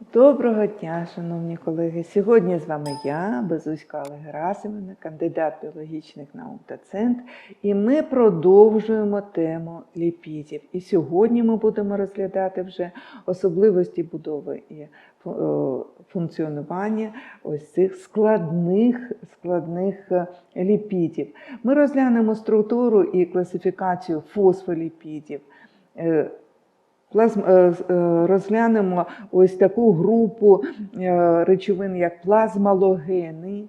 Доброго дня, шановні колеги. Сьогодні з вами я, Безуська Олег Герасимівна, кандидат біологічних наук доцент, і ми продовжуємо тему ліпідів. І сьогодні ми будемо розглядати вже особливості будови і е, функціонування ось цих складних, складних е, ліпідів. Ми розглянемо структуру і класифікацію фосфоліпідів. Плазм... е, е, Розглянемо ось таку групу е, речовин, як плазмалогени.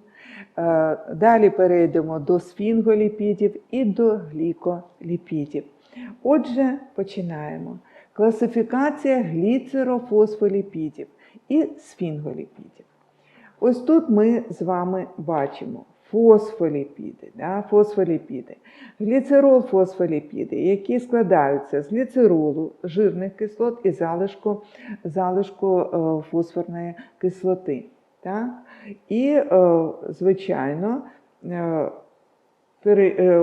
Далі перейдемо до сфінголіпідів і до гліколіпідів. Отже, починаємо. Класифікація гліцерофосфоліпідів і сфінголіпідів. Ось тут ми з вами бачимо фосфоліпіди, да, фосфоліпіди, гліцерол фосфоліпіди, які складаються з гліцеролу, жирних кислот і залишку, залишку е, фосфорної кислоти. Так? І, е, звичайно, е,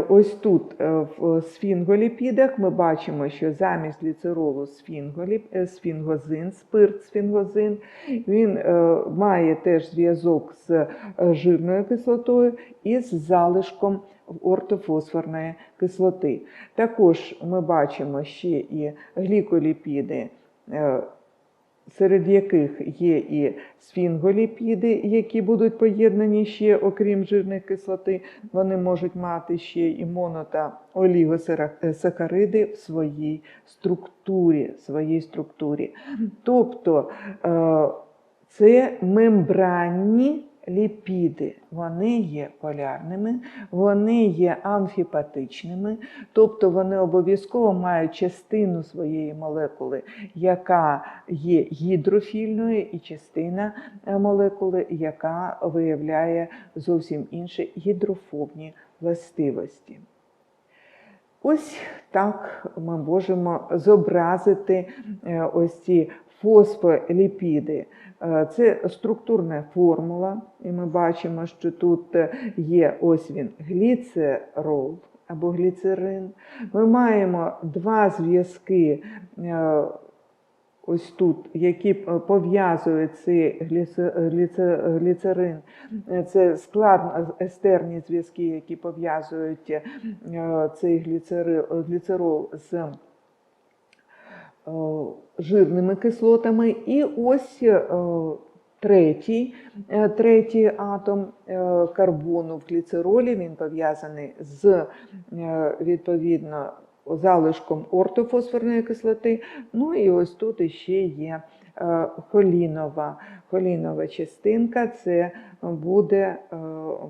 Ось тут е, в сфінголіпідах ми бачимо, що замість сфінголіп, е, сфінгозин, спирт сфінгозин, він е, має теж зв'язок з е, жирною кислотою і з залишком ортофосфорної кислоти. Також ми бачимо ще і гліколіпіди. Серед яких є і сфінголіпіди, які будуть поєднані ще, окрім жирних кислоти, вони можуть мати ще і моно та олігосахариди в своїй структурі. Своїй структурі. Тобто е, це мембранні ліпіди. Вони є полярними, вони є амфіпатичними, тобто вони обов'язково мають частину своєї молекули, яка є гідрофільною, і частина е, молекули, яка виявляє зовсім інші гідрофобні властивості. Ось так ми можемо зобразити е, ось ці фосфоліпіди. Е, Це структурна формула, і ми бачимо, що тут е, є ось він гліцерол або гліцерин. Ми маємо два зв'язки. е, Ось тут, які пов'язують цей гліце- гліце- гліцерин, це складно естерні зв'язки, які пов'язують цей гліцерол з жирними кислотами. І ось е, третій, е, третій атом е, карбону в гліцеролі, він пов'язаний з е, відповідно залишком ортофосфорної кислоти. Ну і ось тут ще є е, холінова, холінова частинка, це буде, е,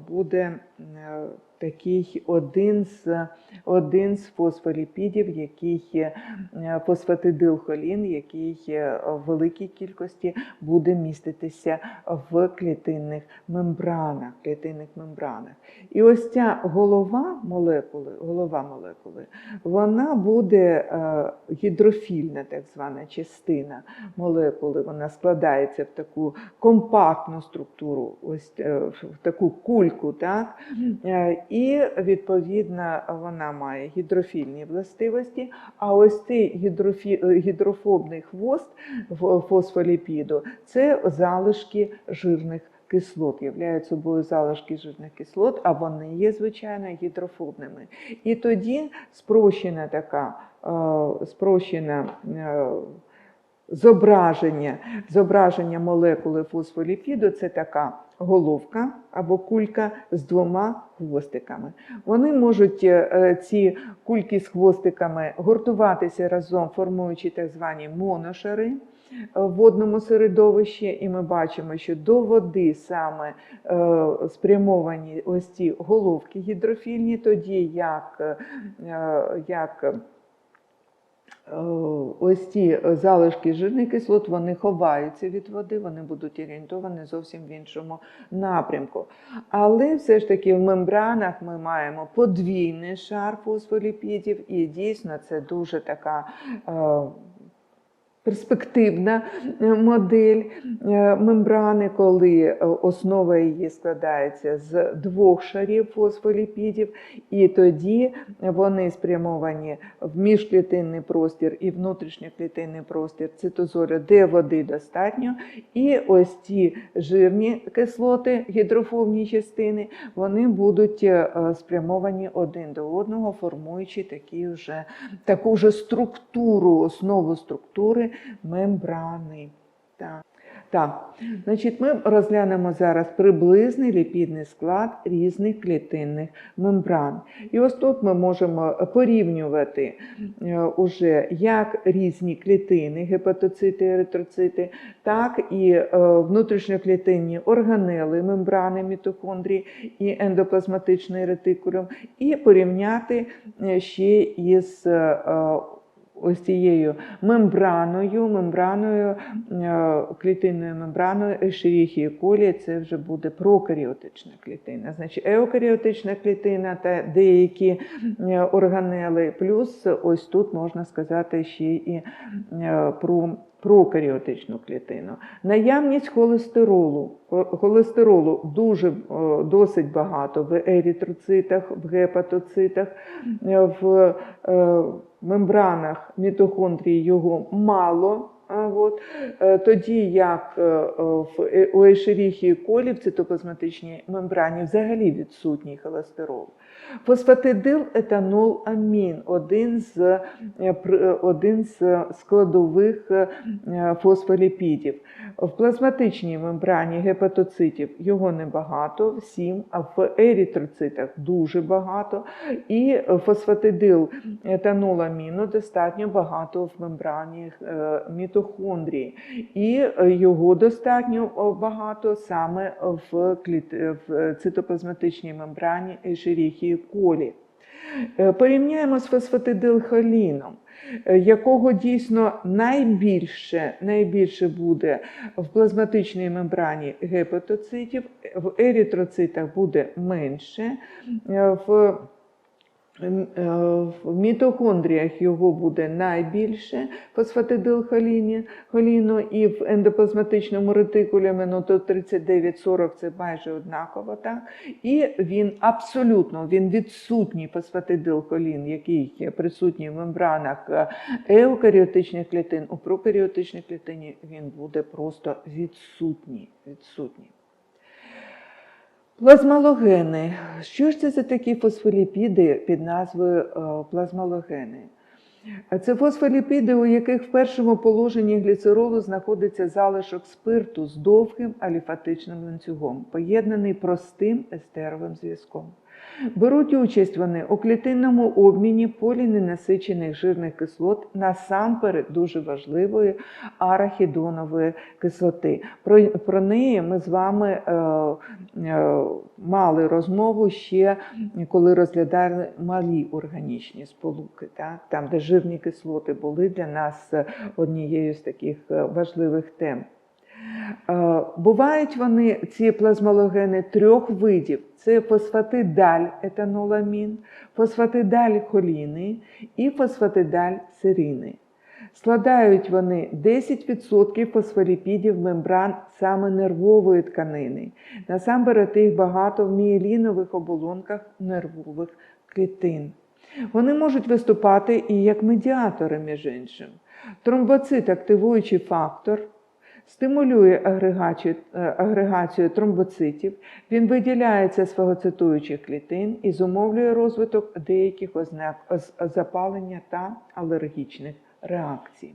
буде е, такий один з, один з фосфоліпідів, який е, фосфатидилхолін, який в великій кількості буде міститися в клітинних мембранах. Клітинних мембранах. І ось ця голова молекули, голова молекули, вона буде гідрофільна, так звана частина молекули. Вона складається в таку компактну структуру, ось е, в таку кульку. Так? Е, І відповідно вона має гідрофільні властивості. А ось цей гідрофі, е, гідрофобний хвост фосфоліпіду це залишки жирних кислот, являють собою залишки жирних кислот, а вони є, звичайно, гідрофобними. І тоді спрощена така спрощена зображення, зображення молекули фосфоліпіду це така головка або кулька з двома хвостиками. Вони можуть е, ці кульки з хвостиками гуртуватися разом, формуючи так звані моношари в водному середовищі, і ми бачимо, що до води саме е, спрямовані ось ці головки гідрофільні, тоді як, е, як е, ось ці залишки жирних кислот, вони ховаються від води, вони будуть орієнтовані зовсім в іншому напрямку. Але все ж таки в мембранах ми маємо подвійний шар фосфоліпідів, і дійсно це дуже така. Перспективна е, модель е, мембрани, коли е, основа її складається з двох шарів фосфоліпідів, і тоді вони спрямовані в міжклітинний простір і внутрішньоклітинний простір цитозолю, де води достатньо. І ось ці жирні кислоти, гідрофобні частини, вони будуть спрямовані один до одного, формуючи такі вже, таку вже структуру, основу структури мембрани. Так. Так, значить, ми розглянемо зараз приблизний ліпідний склад різних клітинних мембран. І ось тут ми можемо порівнювати е, уже як різні клітини, гепатоцити, еритроцити, так і е, внутрішньоклітинні органели, мембрани, мітохондрії і ендоплазматичний ретикулум, і порівняти е, ще із ось цією мембраною, мембраною, е, клітинною мембраною Ешеріхії колі, це вже буде прокаріотична клітина. Значить, еукаріотична клітина та деякі е, органели, плюс ось тут можна сказати ще і е, про прокаріотичну клітину. Наявність холестеролу. Холестеролу дуже досить багато в ерітроцитах, в гепатоцитах, е, в мембранах мітохондрії його мало. От, е, тоді як е, е, у ешеріхії колі в цитоплазматичній мембрані взагалі відсутній холестерол. Фосфатидил етанол амін один з, один з складових фосфоліпідів. В плазматичній мембрані гепатоцитів його небагато, 7, а в ерітроцитах дуже багато. І фосфатидил етаноламіну достатньо багато в мембрані е, мітохондрії. І е, його достатньо багато саме в, кліт... в цитоплазматичній мембрані Ешеріхії колі. Е, Порівняємо з фосфатидилхоліном, е, якого дійсно найбільше, найбільше буде в плазматичній мембрані гепатоцитів, в ерітроцитах буде менше, е, в е, В мітохондріях його буде найбільше фосфатидилхоліні- холіну, і в ендоплазматичному ретикулумі ну, то 39-40 це майже однаково. Так? І він абсолютно він відсутній фосфатидилхолін, який є присутній в мембранах е, еукаріотичних клітин. У прокаріотичній клітині він буде просто відсутній. відсутній. Плазмалогени. Що ж це за такі фосфоліпіди під назвою е, плазмалогени? Це фосфоліпіди, у яких в першому положенні гліцеролу знаходиться залишок спирту з довгим аліфатичним ланцюгом, поєднаний простим естеровим зв'язком. Беруть участь вони у клітинному обміні поліненасичених жирних кислот насамперед дуже важливої арахідонової кислоти. Про, про неї ми з вами е, е, мали розмову ще коли розглядали малі органічні сполуки, так? там, де жирні кислоти були для нас однією з таких е, важливих тем. Е, Бувають вони, ці плазмалогени, трьох видів: це фосфатидаль етаноламін, фосфатидаль холіни і фосфатидаль серини. Складають вони 10% фосфоліпідів мембран саме нервової тканини. Насамперед їх багато в мієлінових оболонках нервових клітин. Вони можуть виступати і як медіатори, між іншим. Тромбоцит, активуючий фактор, стимулює агрегацію, е, агрегацію тромбоцитів, він виділяється з фагоцитуючих клітин і зумовлює розвиток деяких ознак запалення та алергічних реакцій.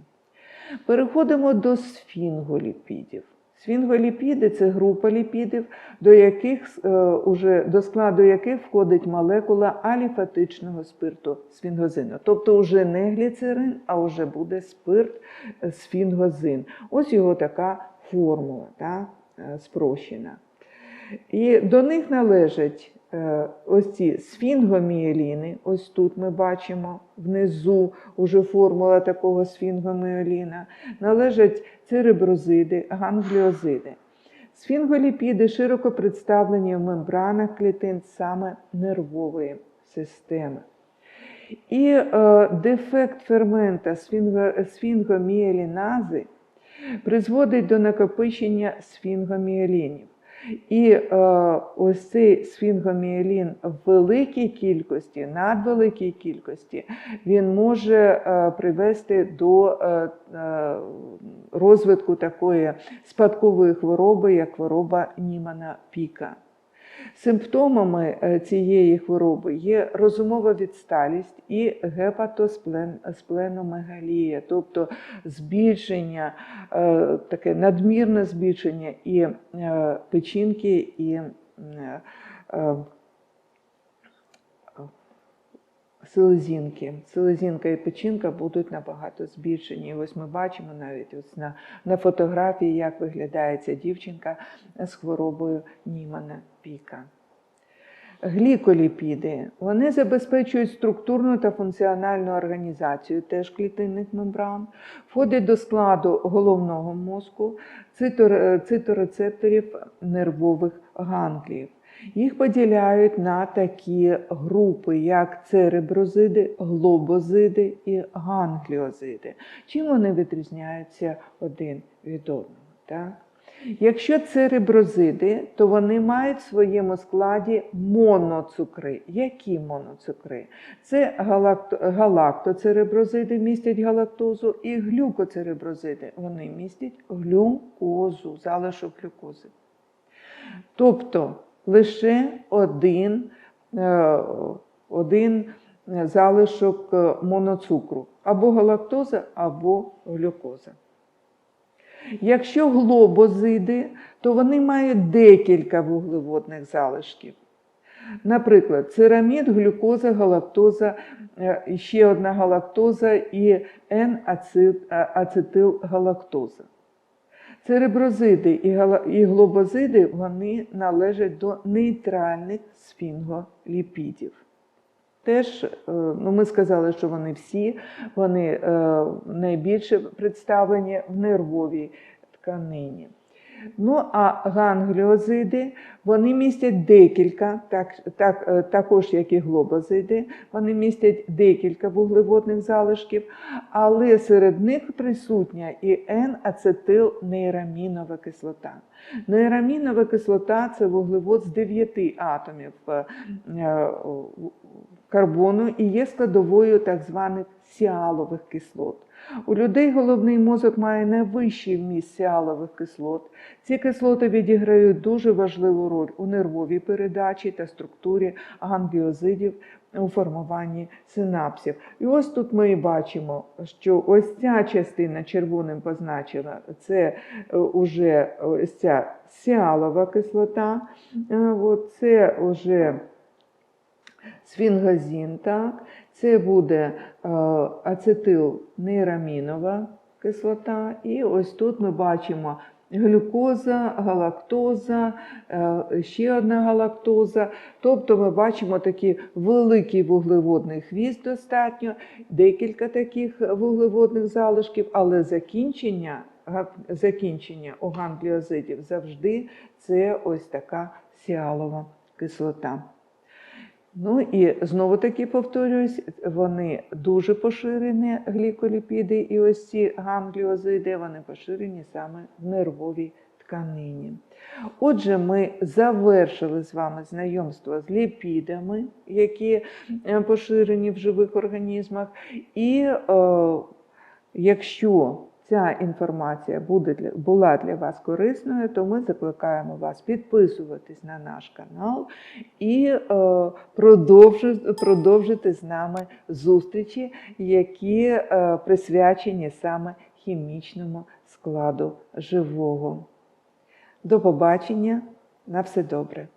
Переходимо до сфінголіпідів. Сфінголіпіди це група ліпідів, до, яких, е, уже, до складу яких входить молекула аліфатичного спирту сфінгозину. Тобто вже не гліцерин, а вже буде спирт е, сфінгозин. Ось його така формула, та, е, спрощена. І до них належать ось ці сфінгомієліни. Ось тут ми бачимо внизу уже формула такого сфінгомієліна. Належать цереброзиди, гангліозиди. Сфінголіпіди широко представлені в мембранах клітин саме нервової системи. І е, дефект фермента сфінго, сфінгоміелінази призводить до накопичення сфінгоміелінів. І е, ось цей сфінгоміелін в великій кількості, надвеликій кількості, він може е, привести до е, е, розвитку такої спадкової хвороби, як хвороба Німана Піка. Симптомами е, цієї хвороби є розумова відсталість і гепатоспленомегалія, тобто збільшення, е, таке надмірне збільшення і е, печінки, і е, е, селезінки. Селезінка і печінка будуть набагато збільшені. І ось ми бачимо навіть ось на, на фотографії, як виглядає ця дівчинка з хворобою Німана Піка. Гліколіпіди вони забезпечують структурну та функціональну організацію теж клітинних мембран, входять до складу головного мозку, циторецепторів нервових гангліїв. Їх поділяють на такі групи, як цереброзиди, глобозиди і гангліозиди. Чим вони відрізняються один від одного? Так? Якщо цереброзиди, то вони мають в своєму складі моноцукри. Які моноцукри? Це галакто- галактоцереброзиди містять галактозу і глюкоцереброзиди. Вони містять глюкозу, залишок глюкози. Тобто лише один, е, один залишок е, моноцукру або галактоза, або глюкоза. Якщо глобозиди, то вони мають декілька вуглеводних залишків. Наприклад, церамід, глюкоза, галактоза, е, ще одна галактоза і N-ацетилгалактоза. Цереброзиди і глобозиди вони належать до нейтральних сфінголіпідів. Теж, е, ну ми сказали, що вони всі, вони е, найбільше представлені в нервовій тканині. Ну, а гангліозиди, вони містять декілька, так, так, е, також як і глобозиди, вони містять декілька вуглеводних залишків, але серед них присутня і N-ацетилнейрамінова кислота. Нейрамінова кислота це вуглевод з 9 атомів карбону і є складовою так званих сіалових кислот. У людей головний мозок має найвищий вміст сіалових кислот. Ці кислоти відіграють дуже важливу роль у нервовій передачі та структурі гангліозидів у формуванні синапсів. І ось тут ми і бачимо, що ось ця частина червоним позначена, це е, уже ось ця сіалова кислота, е, це вже сфінгазін, так? Це буде е, ацетилнейрамінова кислота. І ось тут ми бачимо глюкоза, галактоза, е, ще одна галактоза. Тобто ми бачимо такий великий вуглеводний хвіст достатньо, декілька таких вуглеводних залишків, але закінчення, закінчення у гангліозидів завжди це ось така сіалова кислота. Ну і знову таки повторюсь, вони дуже поширені, гліколіпіди, і ось ці гангліозиди, вони поширені саме в нервовій тканині. Отже, ми завершили з вами знайомство з ліпідами, які е, поширені в живих організмах. І е, якщо ця інформація буде для, була для вас корисною, то ми закликаємо вас підписуватись на наш канал і е, продовжи- продовжити з нами зустрічі, які е, присвячені саме хімічному складу живого. До побачення, на все добре.